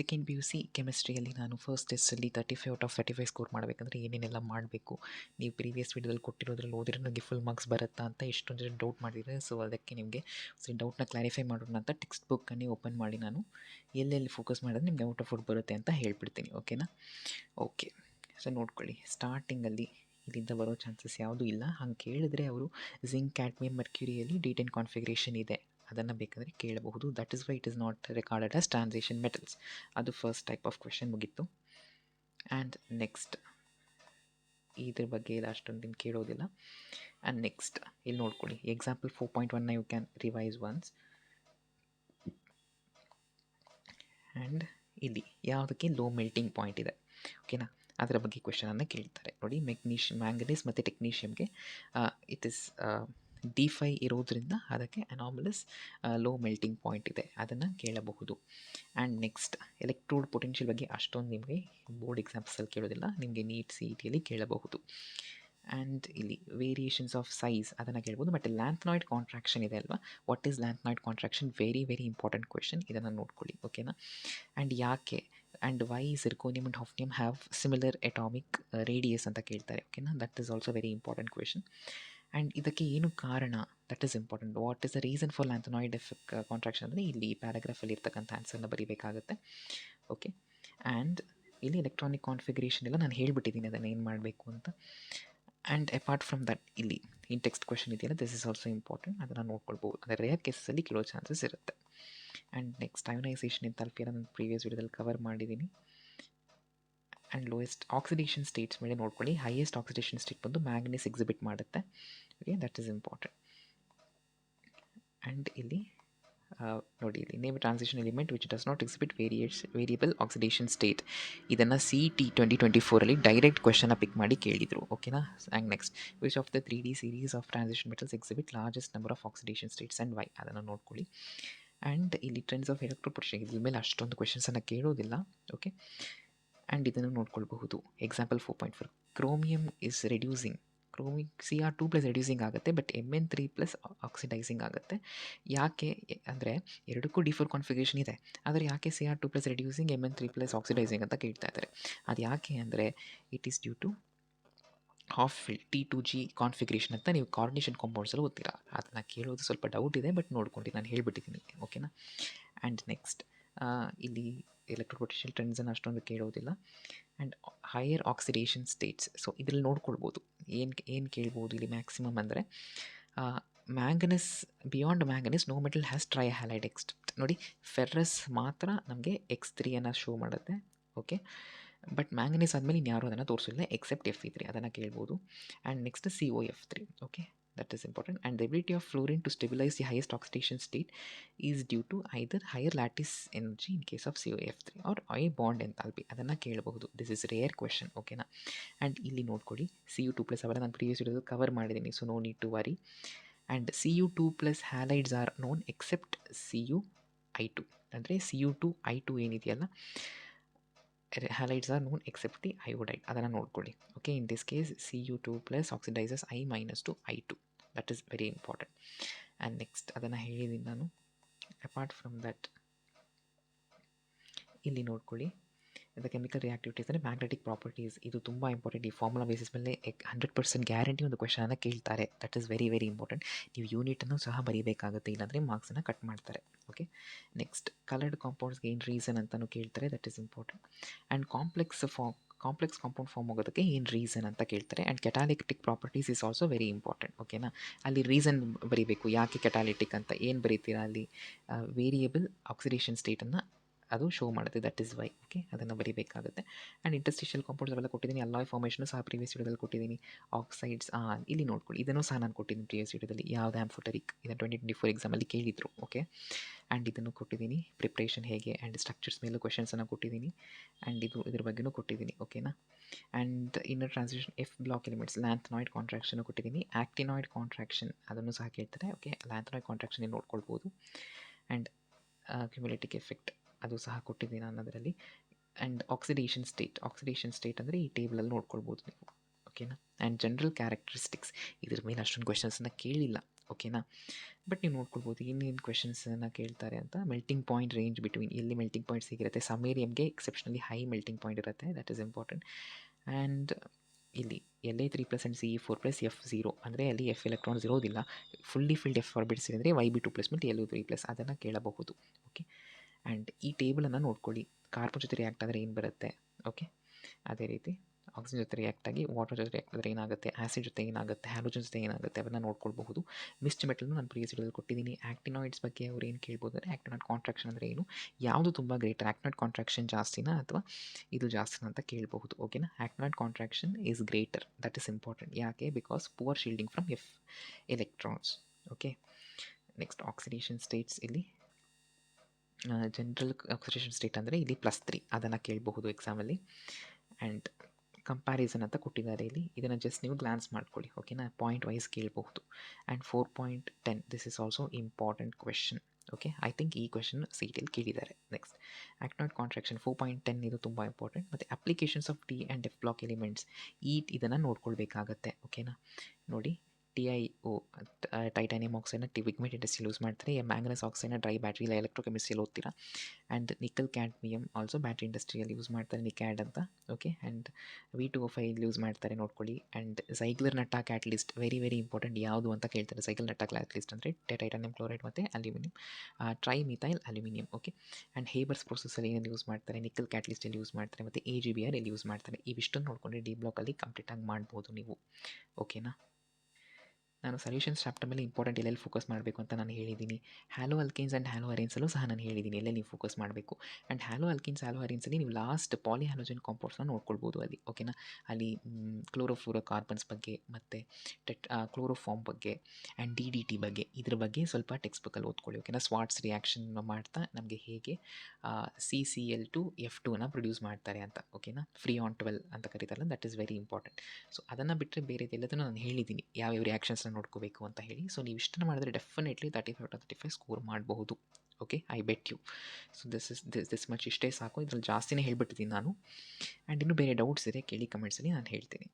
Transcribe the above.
Second P U C ಕೆಮಿಸ್ಟ್ರಿಯಲ್ಲಿ ನಾನು first ಟೆಸ್ಟಲ್ಲಿ thirty five out of thirty five score ಮಾಡಬೇಕಂದ್ರೆ ಏನೇನೆಲ್ಲ ಮಾಡಬೇಕು? ನೀವು ಪ್ರೀವಿಯಸ್ ವೀಡಿಯೋದಲ್ಲಿ ಕೊಟ್ಟಿರೋದ್ರಲ್ಲಿ ಓದಿರೋ ನನಗೆ ಫುಲ್ ಮಾರ್ಕ್ಸ್ ಬರುತ್ತಾ ಅಂತ ಎಷ್ಟೊಂದು ಜನ ಡೌಟ್ ಮಾಡಿದರೆ ಸೊ ಅದಕ್ಕೆ ನಿಮಗೆ ಸೊ ಡೌಟ್ನ ಕ್ಲಾರಿಫೈ ಮಾಡೋಣ ಅಂತ ಟೆಕ್ಸ್ಟ್ ಬುಕ್ಕನ್ನೇ ಓಪನ್ ಮಾಡಿ ನಾನು ಎಲ್ಲೆಲ್ಲಿ ಫೋಕಸ್ ಮಾಡಿದ್ರೆ ನಿಮಗೆ ಔಟ್ ಆಫ್ ಔಟ್ ಬರುತ್ತೆ ಅಂತ ಹೇಳ್ಬಿಡ್ತೀನಿ ಓಕೆನಾ ಓಕೆ ಸೊ ನೋಡ್ಕೊಳ್ಳಿ. ಸ್ಟಾರ್ಟಿಂಗಲ್ಲಿ ಇಲ್ಲಿಂದ ಬರೋ ಚಾನ್ಸಸ್ ಯಾವುದೂ ಇಲ್ಲ. ಹಂಗೆ ಕೇಳಿದ್ರೆ ಅವರು ಜಿಂಕ್ ಕ್ಯಾಟ್ಮಿಯಮ್ ಮರ್ಕ್ಯೂರಿಯಲ್ಲಿ ಡಿಟೈನ್ ಕಾನ್ಫಿಗರೇಷನ್ ಇದೆ. ಅದನ್ನು ಬೇಕಾದರೆ ಕೇಳಬಹುದು. That is why it is not recorded as transition metals ಅದು ಫಸ್ಟ್ ಟೈಪ್ ಆಫ್ ಕ್ವೆಶನ್ ಮುಗೀತು. ಆ್ಯಂಡ್ ನೆಕ್ಸ್ಟ್ ಇದ್ರ ಬಗ್ಗೆ ಇಲ್ಲ ಅಷ್ಟೊಂದು ನಿಮ್ಗೆ ಕೇಳೋದಿಲ್ಲ. ಆ್ಯಂಡ್ ನೆಕ್ಸ್ಟ್ ಇಲ್ಲಿ ನೋಡ್ಕೊಳ್ಳಿ. Example four point ಒನ್ನ you can revise once and ಇಲ್ಲಿ ಯಾವುದಕ್ಕೆ ಲೋ ಮೆಲ್ಟಿಂಗ್ ಪಾಯಿಂಟ್ ಇದೆ. ಓಕೆನಾ ಅದರ ಬಗ್ಗೆ ಕ್ವೆಶನನ್ನು ಕೇಳ್ತಾರೆ. ನೋಡಿ ಮೆಗ್ನೀಷ್ ಮ್ಯಾಂಗನೀಸ್ ಮತ್ತು ಟೆಕ್ನೀಷಿಯಮ್ಗೆ ಇಟ್ ಇಸ್ ಡಿ ಫೈ ಇರೋದ್ರಿಂದ ಅದಕ್ಕೆ ಅನಾಮಲಸ್ ಲೋ ಮೆಲ್ಟಿಂಗ್ ಪಾಯಿಂಟ್ ಇದೆ. ಅದನ್ನು ಕೇಳಬಹುದು. ಆ್ಯಂಡ್ ನೆಕ್ಸ್ಟ್ ಎಲೆಕ್ಟ್ರೋಡ್ ಪೊಟೆನ್ಷಿಯಲ್ ಬಗ್ಗೆ ಅಷ್ಟೊಂದು ನಿಮಗೆ ಬೋರ್ಡ್ ಎಕ್ಸಾಮ್ಸಲ್ಲಿ ಕೇಳೋದಿಲ್ಲ. ನಿಮಗೆ ನೀಟ್ ಸಿ ಇ ಟಿಯಲ್ಲಿ ಕೇಳಬಹುದು. ಆ್ಯಂಡ್ ಇಲ್ಲಿ ವೇರಿಯೇಷನ್ಸ್ ಆಫ್ ಸೈಜ್ ಅದನ್ನು ಕೇಳ್ಬೋದು ಬಟ್ ಲ್ಯಾಂಥನಾಯ್ಡ್ ಕಾಂಟ್ರಾಕ್ಷನ್ ಇದೆ ಅಲ್ವಾ? What is lanthanoid contraction very very important question ಇದನ್ನು ನೋಡ್ಕೊಳ್ಳಿ ಓಕೆನಾ ಆ್ಯಂಡ್ ಯಾಕೆ? And why zirconium and hafnium have similar atomic radius ಅಂತ ಕೇಳ್ತಾರೆ ಓಕೆನಾ that is also very important question and ಇದಕ್ಕೆ ಏನು ಕಾರಣ? That is important what is the reason for lanthanoid effect contraction ಅಂದರೆ ಇಲ್ಲಿ ಪ್ಯಾರಾಗ್ರಾಫಲ್ಲಿ ಇರ್ತಕ್ಕಂಥ ಆನ್ಸರ್ನ ಬರೀಬೇಕಾಗುತ್ತೆ. ಓಕೆ ಆ್ಯಂಡ್ ಇಲ್ಲಿ ಎಲೆಕ್ಟ್ರಾನಿಕ್ ಕಾನ್ಫಿಗರೇಷನ್ ಎಲ್ಲ ನಾನು ಹೇಳಿಬಿಟ್ಟಿದ್ದೀನಿ ಅದನ್ನು ಏನು ಮಾಡಬೇಕು ಅಂತ. ಆ್ಯಂಡ್ ಅಪಾರ್ಟ್ ಫ್ರಮ್ ದಟ್ ಇಲ್ಲಿ ಇನ್ ಟೆಕ್ಸ್ಟ್ ಕ್ವೆಶನ್ ಇದೆಯಲ್ಲ ದಿಸ್ ಇಸ್ ಆಲ್ಸೋ ಇಂಪಾರ್ಟೆಂಟ್ ಅದನ್ನು ನೋಡ್ಕೊಳ್ಬೋದು. ಅಂದರೆ ರೇರ್ ಕೇಸಲ್ಲಿ ಕೆಲವು ಚಾನ್ಸಸ್ ಇರುತ್ತೆ. ಆ್ಯಂಡ್ ನೆಕ್ಸ್ಟ್ ಅಯೋನೈಸೇಷನ್ ಎಂಥಾಲ್ಪಿ ನಾನು ಪ್ರೀವಿಯಸ್ ವೀಡಿಯೋದಲ್ಲಿ ಕವರ್ ಮಾಡಿದ್ದೀನಿ. ಆ್ಯಂಡ್ ಲೋಯೆಸ್ಟ್ ಆಕ್ಸಿಡೇಷನ್ ಸ್ಟೇಟ್ಸ್ ಮೇಲೆ ನೋಡ್ಕೊಳ್ಳಿ. ಹೈಯೆಸ್ಟ್ ಆಕ್ಸಿಡೇಷನ್ ಸ್ಟೇಟ್ ಬಂದು ಮ್ಯಾಗ್ನೀಸ್ ಎಕ್ಸಿಬಿಟ್ ಮಾಡುತ್ತೆ. Okay that is important and ಇಲ್ಲಿ ನೋಡಿ, ಇಲ್ಲಿ name transition element which does not exhibit ವೇರಿಯೇಷ್ variable oxidation state ಇದನ್ನು ಸಿ ಟಿ ಟ್ವೆಂಟಿ ಟ್ವೆಂಟಿ ಫೋರಲ್ಲಿ ಡೈರೆಕ್ಟ್ ಕ್ವೆಶನ್ನ ಪಿಕ್ ಮಾಡಿ ಕೇಳಿದರು. ಓಕೆನಾ and next which of the three D series of transition metals exhibit largest number of oxidation states and why ಅದನ್ನು ನೋಡ್ಕೊಳ್ಳಿ. And ಇಲ್ಲಿ trends of ಎಲೆಕ್ಟ್ರೋಪೊಟೆನ್ಷಿಯಲ್ ಇದ್ರ ಮೇಲೆ ಅಷ್ಟೊಂದು ಕ್ವೆಶನ್ಸನ್ನು ಕೇಳೋದಿಲ್ಲ. ಓಕೆ ಆ್ಯಂಡ್ ಇದನ್ನು ನೋಡ್ಕೊಳ್ಬಹುದು. Example four point four chromium is reducing ಕ್ರೋಮಿ C R two plus reducing ಆಗುತ್ತೆ but M N three plus oxidising ಆಗುತ್ತೆ. ಯಾಕೆ, ಅಂದರೆ ಎರಡಕ್ಕೂ ಡಿಫರ್ ಕಾನ್ಫಿಗೇಷನ್ ಇದೆ. ಆದರೆ ಯಾಕೆ C R two plus reducing M N three plus oxidising ಅಂತ ಕೇಳ್ತಾ ಇದ್ದಾರೆ. ಅದು ಯಾಕೆ ಅಂದರೆ it is due to half T two G configuration ಅಂತ ನೀವು ಕಾರ್ಡಿನೇಷನ್ ಕಾಂಪೌಂಡ್ಸಲ್ಲಿ ಓದ್ತೀರಾ. ಅದನ್ನ ಕೇಳೋದು ಸ್ವಲ್ಪ ಡೌಟ್ ಇದೆ ಬಟ್ ನೋಡ್ಕೊಂಡು ನಾನು ಹೇಳ್ಬಿಟ್ಟಿದ್ದೀನಿ ಓಕೆನಾ ಆ್ಯಂಡ್ ನೆಕ್ಸ್ಟ್ ಇಲ್ಲಿ ಎಲೆಕ್ಟ್ರೋಪೊಟೆನ್ಷಿಯಲ್ ಟ್ರೆಂಡ್ಸನ್ನು ಅಷ್ಟೊಂದು ಕೇಳೋದಿಲ್ಲ. And higher oxidation states so ಇದರಲ್ಲಿ ನೋಡ್ಕೊಳ್ಬೋದು. ಏನು ಏನು ಕೇಳ್ಬೋದು ಇಲ್ಲಿ ಮ್ಯಾಕ್ಸಿಮಮ್ ಅಂದರೆ manganese beyond manganese no metal has tri halide ಎಕ್ಸ್ಟ್ ನೋಡಿ ಫೆರ್ರಸ್ ಮಾತ್ರ ನಮಗೆ ಎಕ್ಸ್ ತ್ರೀಯನ್ನು ಶೋ ಮಾಡುತ್ತೆ ಓಕೆ ಬಟ್ ಮ್ಯಾಂಗನೀಸ್ ಆದಮೇಲೆ ಇನ್ಯಾರು ಅದನ್ನು ತೋರಿಸಿಲ್ಲ ಎಕ್ಸೆಪ್ಟ್ ಎಫ್ ಇ ತ್ರೀ ಅದನ್ನು ಕೇಳ್ಬೋದು. And next C O F three okay the highest oxidation state is due to either higher lattice energy in case of C O F three or high bond enthalpy ಅದನ್ನು ಕೇಳಬಹುದು. This is rare question ಓಕೆನಾ and ಇಲ್ಲಿ ನೋಡ್ಕೊಳ್ಳಿ. C U two plus ಅವೆಲ್ಲ ನಾನು previous ಇಡೋದು cover ಮಾಡಿದ್ದೀನಿ so no need to worry and C U two plus halides are known except C U I two ಅಂದರೆ C U two I two ಏನಿದೆಯಲ್ಲ halides are known except the iodide ಅದನ್ನು ನೋಡ್ಕೊಳ್ಳಿ. Okay in this case C U two plus oxidises I minus two I two that is very important and next ಅದನ್ನು ಹೇಳಿದ್ದೀನಿ ನಾನು. Apart from that ಇಲ್ಲಿ ನೋಡ್ಕೊಳ್ಳಿ. The chemical ರಿಯಾಕ್ಟಿವಿಟೀಸ್ ಅಂದರೆ magnetic properties ಇದು ತುಂಬ ಇಂಪಾರ್ಟೆಂಟ್ ಈ ಫಾರ್ಮುಲಾ ಬೇಸಿಸ್ ಮೇಲೆ ಹಂಡ್ರೆಡ್ ಪರ್ಸೆಂಟ್ ಗ್ಯಾರಂಟಿ ಒಂದು ಕ್ವೆಶನನ್ನು ಕೇಳ್ತಾರೆ. That is very very important ನೀವು ಯೂನಿಟನ್ನು ಸಹ ಬರೀಬೇಕಾಗುತ್ತೆ. ಇಲ್ಲಾಂದರೆ ಮಾರ್ಕ್ಸನ್ನು ಕಟ್ ಮಾಡ್ತಾರೆ. ಓಕೆ ನೆಕ್ಸ್ಟ್ ಕಲರ್ಡ್ ಕಾಂಪೌಂಡ್ಸ್ಗೆ ಏನು ರೀಸನ್ ಅಂತಲೂ ಕೇಳ್ತಾರೆ. That is important and complex form complex compound form ಆಗೋದಕ್ಕೆ ಏನು ರೀಸನ್ ಅಂತ ಕೇಳ್ತಾರೆ. And catalytic properties is also very important ಓಕೆನಾ ಅಲ್ಲಿ ರೀಸನ್ ಬರೀಬೇಕು. ಯಾಕೆ ಕೆಟಾಲಿಟಿಕ್ ಅಂತ? ಏನು ಬರೀತೀರಾ ಅಲ್ಲಿ? ವೇರಿಯಬಲ್ ಆಕ್ಸಿಡೇಷನ್ ಸ್ಟೇಟನ್ನು ಅದು ಶೋ ಮಾಡುತ್ತೆ. ದಟ್ ಇಸ್ ವೈ ಓಕೆ ಅದನ್ನು ಬರೀಬೇಕಾಗುತ್ತೆ. ಆ್ಯಂಡ್ ಇಂಟರ್ಸ್ಟಿಷಿಯಲ್ ಕಾಂಪೌಂಡ್ಸ್ ಅವೆಲ್ಲ ಕೊಟ್ಟಿದ್ದೀನಿ. ಎಲ್ಲ ಫಾರ್ಮೇಷನು ಸಹ ಪ್ರೀವಿಯಸ್ ವಿಡಿಯೋದಲ್ಲಿ ಕೊಟ್ಟಿದ್ದೀನಿ. ಆಕ್ಸೈಡ್ಸ್ ಇಲ್ಲಿ ನೋಡ್ಕೊಳ್ಳಿ. ಇದನ್ನು ಸಹ ನಾನು ಕೊಟ್ಟಿದ್ದೀನಿ ಪ್ರೀವಿಯಸ್ ವಿಡಿಯೋದಲ್ಲಿ ಯಾವ್ದು ಆ್ಯಂಫೋಟರಿಕ್ ಇದನ್ನು ಟ್ವೆಂಟಿ ಟ್ವೆಂಟಿ ಫೋರ್ ಎಕ್ಸಾಮಲ್ಲಿ ಕೇಳಿದ್ರು ಓಕೆ ಆ್ಯಂಡ್ ಇದನ್ನು ಕೊಟ್ಟಿದ್ದೀನಿ. ಪ್ರಿಪ್ರೇಷನ್ ಹೇಗೆ? ಆ್ಯಂಡ್ ಸ್ಟ್ರಕ್ಚರ್ಸ್ ಮೇಲೂ ಕ್ವೆಶನ್ಸನ್ನು ಕೊಟ್ಟಿದ್ದೀನಿ. ಆ್ಯಂಡ್ ಇದು, ಇದ್ರ ಬಗ್ಗೆನೂ ಕೊಟ್ಟಿದ್ದೀನಿ ಓಕೆನಾ and inner transition f block elements lanthanoid contraction ಕೊಟ್ಟಿದ್ದೀನಿ. ಆ್ಯಕ್ಟಿನಾಯ್ಡ್ ಕಾಂಟ್ರಾಕ್ಷನ್ ಅದನ್ನು ಸಹ ಕೇಳ್ತಾರೆ ಓಕೆ ಲ್ಯಾಂಥನಾಯ್ಡ್ ಕಾಂಟ್ರಾಕ್ಷನ್ ನೋಡ್ಕೊಳ್ಬೋದು. ಆ್ಯಂಡ್ ಕ್ಯುಮುಲೇಟಿಕ್ ಎಫೆಕ್ಟ್ ಅದು ಸಹ ಕೊಟ್ಟಿದ್ದೀನಿ ನಾನು ಅದರಲ್ಲಿ. And oxidation state oxidation state ಅಂದರೆ ಈ ಟೇಬಲಲ್ಲಿ ನೋಡ್ಕೊಳ್ಬೋದು ನೀವು. ಓಕೆನಾ ಆ್ಯಂಡ್ ಜನರಲ್ ಕ್ಯಾರೆಕ್ಟರಿಸ್ಟಿಕ್ಸ್ ಇದ್ರ ಮೇಲೆ ಅಷ್ಟೊಂದು ಕ್ವೆಶನ್ಸನ್ನು ಕೇಳಿಲ್ಲ. ಓಕೆನಾ ಬಟ್ ನೀವು ನೋಡ್ಕೊಳ್ಬೋದು ಇನ್ನೇನು ಕ್ವೆಶನ್ಸನ್ನು ಕೇಳ್ತಾರೆ ಅಂತ ಮೆಲ್ಟಿಂಗ್ ಪಾಯಿಂಟ್ ರೇಂಜ್ ಬಿಟ್ವೀನ್ ಎಲ್ಲಿ ಮೆಲ್ಟಿಂಗ್ ಪಾಯಿಂಟ್ ಸಿಗಿರುತ್ತೆ? ಸಮೇರಿಯಮ್ಗೆ ಎಕ್ಸೆಪ್ಷನಲಿ ಹೈ ಮೆಲ್ಟಿಂಗ್ ಪಾಯಿಂಟ್ ಇರುತ್ತೆ. ದಟ್ ಈಸ್ ಇಂಪಾರ್ಟೆಂಟ್ ಆ್ಯಂಡ್ ಇಲ್ಲಿ L A three plus and C four plus F zero ಅಂದರೆ ಅಲ್ಲಿ ಎಫ್ ಎಲೆಕ್ಟ್ರಾನ್ಸ್ ಇರೋದಿಲ್ಲ. ಫುಲ್ಲಿ ಫಿಲ್ಡ್ ಎಫ್ ಆರ್ಬಿಟ್ಸ್ ಅಂದರೆ ವೈ ಬಿ ಟು ಪ್ಲಸ್ ಮತ್ತು ಎಲ್ ತ್ರೀ ಪ್ಲಸ್ ಅದನ್ನು ಕೇಳಬಹುದು. Okay and ಈ ಟೇಬಲನ್ನು ನೋಡ್ಕೊಳ್ಳಿ. ಕಾರ್ಬನ್ ಜೊತೆ ರಿಯಾಕ್ಟ್ ಆದರೆ ಏನು ಬರುತ್ತೆ? ಓಕೆ ಅದೇ ರೀತಿ ಆಕ್ಸಿಜನ್ ಜೊತೆ ರಿಯಾಕ್ಟ್ ಆಗಿ ವಾಟರ್ ಜೊತೆ ರಿಯಾಕ್ಟ್ ಆದರೆ ಏನಾಗುತ್ತೆ? ಆ್ಯಸಿಡ್ ಜೊತೆ ಏನಾಗುತ್ತೆ? ಹ್ಯಾಲೋಜನ್ ಜೊತೆ ಏನಾಗುತ್ತೆ? ಅವನ್ನ ನೋಡ್ಕೊಳ್ಬಹುದು. ಮಿಸ್ಟ್ ಮೆಟಲ್ನ ನಾನು ಪ್ರೀವಿಯಸ್ ಕೊಟ್ಟಿದ್ದೀನಿ. ಆ್ಯಕ್ಟಿನಾಯ್ಡ್ಸ್ ಬಗ್ಗೆ ಅವ್ರು ಏನು ಕೇಳ್ಬೋದು ಅಂದರೆ ಆ್ಯಕ್ಟಿನಾಯ್ಡ್ ಕಾಂಟ್ರಾಕ್ಷನ್ ಅಂದರೆ ಏನು? ಯಾವುದು ತುಂಬ ಗ್ರೇಟರ್ ಆ್ಯಕ್ಟಿನಾಯ್ಡ್ ಕಾಂಟ್ರಾಕ್ಷನ್ ಜಾಸ್ತಿನಾ ಅಥವಾ ಇದು ಜಾಸ್ತಿನಾ ಅಂತ ಕೇಳಬಹುದು. ಓಕೆನಾ actinoid contraction is greater that is important ಯಾಕೆ? Because poor shielding from F electrons okay next oxidation states ಇಲ್ಲಿ ಜನರಲ್ ಆಕ್ಸಿಡೇಷನ್ ಸ್ಟೇಟ್ ಅಂದರೆ ಇಲ್ಲಿ ಪ್ಲಸ್ ತ್ರೀ ಅದನ್ನು ಕೇಳಬಹುದು ಎಕ್ಸಾಮಲ್ಲಿ ಆ್ಯಂಡ್ ಕಂಪ್ಯಾರಿಸನ್ ಅಂತ ಕೊಟ್ಟಿದ್ದಾರೆ ಇಲ್ಲಿ. ಇದನ್ನು ಜಸ್ಟ್ ನೀವು ಗ್ಲಾನ್ಸ್ ಮಾಡ್ಕೊಳ್ಳಿ ಓಕೆನಾ ಪಾಯಿಂಟ್ ವೈಸ್ ಕೇಳಬಹುದು. And four point ten this is also important question okay I think ಈ ಕ್ವೆಶನ್ ಸಿ ಟಿಯಲ್ಲಿ ಕೇಳಿದ್ದಾರೆ. Next actinoid contraction four point ten ಇದು ತುಂಬ ಇಂಪಾರ್ಟೆಂಟ್ ಮತ್ತು applications of T and F block elements ಈ ಇದನ್ನು ನೋಡ್ಕೊಳ್ಬೇಕಾಗತ್ತೆ ಓಕೆನಾ ನೋಡಿ ಟಿ ಐ ಒ ಟೈಟಾನಿಯಂ ಆಕ್ಸೈಡ್ನ ಟಿ ಪಿಗ್ಮೆಂಟ್ ಇಂಡಸ್ಟ್ರಿಯಲ್ಲಿ ಯೂಸ್ ಮಾಡ್ತಾರೆ. ಮ್ಯಾಂಗನಸ್ ಆಕ್ಸೈಡ್ನ ಡ್ರೈ ಬ್ಯಾಟ್ರಿ ಇಲ್ಲ ಎಲೆಕ್ಟ್ರೋಕೆಮಿಸ್ಟ್ರಿಯಲ್ಲಿ ಓದ್ತೀರಾ. And nickel cadmium also battery ಇಂಡಸ್ಟ್ರಿಯಲ್ಲಿ ಯೂಸ್ ಮಾಡ್ತಾರೆ ನಿಕ್ಯಾಡ್ ಅಂತ. Okay and V two five use ಮಾಡ್ತಾರೆ ನೋಡ್ಕೊಳ್ಳಿ. And Ziegler Natta catalyst very very important ಯಾವುದು ಅಂತ ಕೇಳ್ತಾರೆ. ಸೈಕಲ್ ನಟ್ಟ ಕ್ಯಾಟ್ಲಿಸ್ಟ್ ಅಂದರೆ ಟೈಟಾನಿಯಂ ಕ್ಲೋರೈಡ್ ಮತ್ತು aluminium trimethyl aluminium okay and Haber's ಪ್ರೊಸೆಸಲ್ಲಿ ಏನೇನು ಯೂಸ್ ಮಾಡ್ತಾರೆ? ನಿಕಲ್ ಕ್ಯಾಟ್ಲಿಸ್ಟಲ್ಲಿ ಯೂಸ್ ಮಾಡ್ತಾರೆ ಮತ್ತು ಎ ಜಿ ಬಿ ಆರ್ ಇಲ್ಲಿ ಯೂಸ್ ಮಾಡ್ತಾರೆ. ಇವಿಷ್ಟನ್ನು ನೋಡ್ಕೊಂಡ್ರೆ ಡಿ ಬ್ಲಾಕಲ್ಲಿ ಕಂಪ್ಲೀಟಾಗಿ ಮಾಡ್ಬೋದು ನೀವು. ಓಕೆನಾ ನಾನು ಸೊಲ್ಯೂಷನ್ಸ್ ಚಾಪ್ಟರ್ ಮೇಲೆ ಇಂಪಾರ್ಟೆಂಟ್ ಎಲ್ಲೆಲ್ಲಿ ಫೋಕಸ್ ಮಾಡಬೇಕು ಅಂತ ನಾನು ಹೇಳಿದ್ದೀನಿ. ಹ್ಯಾಲೋ ಅಲ್ಕಿನ್ಸ್ ಆ್ಯಂಡ್ ಹ್ಯಾಲೋ ಅರೇನ್ಸಲ್ಲೂ ಸಹ ನಾನು ಹೇಳಿದ್ದೀನಿ ಎಲ್ಲೆಲ್ಲಿ ನೀವು ಫೋಕಸ್ ಮಾಡಬೇಕು. ಆ್ಯಂಡ್ ಹ್ಯಾಲೋ ಅಲ್ಕಿನ್ಸ್ ಹ್ಯಾಲೋ ಅರೇನ್ಸಲ್ಲಿ ನೀವು ಲಾಸ್ಟ್ ಪಾಲಿ ಹ್ಯಾಲೋಜನ್ ಕಾಂಪೌಂಡ್ಸ್ನ ನೋಡ್ಕೊಳ್ಬೋದು ಅಲ್ಲಿ ಓಕೆನಾ ಅಲ್ಲಿ ಕ್ಲೋರೋಫ್ಲೋರೋ ಕಾರ್ಬನ್ಸ್ ಬಗ್ಗೆ ಮತ್ತು ಟೆಟ್ ಕ್ಲೋರೋಫಾರ್ಮ್ ಬಗ್ಗೆ ಆ್ಯಂಡ್ ಡಿ ಡಿ ಟಿ ಬಗ್ಗೆ, ಇದ್ರ ಬಗ್ಗೆ ಸ್ವಲ್ಪ ಟೆಕ್ಸ್ಟ್ ಬುಕ್ಕಲ್ಲಿ ಓದ್ಕೊಳ್ಳಿ ಓಕೆನಾ ಸ್ವಾಟ್ಸ್ ರಿಯಾಕ್ಷನ್ ಮಾಡ್ತಾ ನಮಗೆ ಹೇಗೆ C C L two F ಟೂನ produce ಮಾಡ್ತಾರೆ ಅಂತ ಓಕೆನಾ ಫ್ರೀ ಆನ್ ಟ್ವೆಲ್ ಅಂತ ಕರೀತಾರಲ್ಲ that is very important so ಅದನ್ನು ಬಿಟ್ಟರೆ ಬೇರೆದೆಲ್ಲದನ್ನು ನಾನು ಹೇಳಿದ್ದೀನಿ. ಯಾವ್ಯಾವ ರಿಯಾಕ್ಷನ್ಸ್ನ ನೋಡ್ಕೋಬೇಕು ಅಂತ ಹೇಳಿ. ಸೊ ನೀವು ಇಷ್ಟನ್ನು ಮಾಡಿದ್ರೆ definitely thirty five thirty five score ಮಾಡಬಹುದು. Okay I bet you so this is this this much ಇಷ್ಟೇ ಸಾಕು. ಇದ್ರಲ್ಲಿ ಜಾಸ್ತಿನೇ ಹೇಳ್ಬಿಟ್ಟಿದ್ದೀನಿ ನಾನು. ಆ್ಯಂಡ್ ಇನ್ನೂ ಬೇರೆ ಡೌಟ್ಸ್ ಇದೆ ಕೇಳಿ ಕಮೆಂಟ್ಸಲ್ಲಿ ನಾನು ಹೇಳ್ತೀನಿ.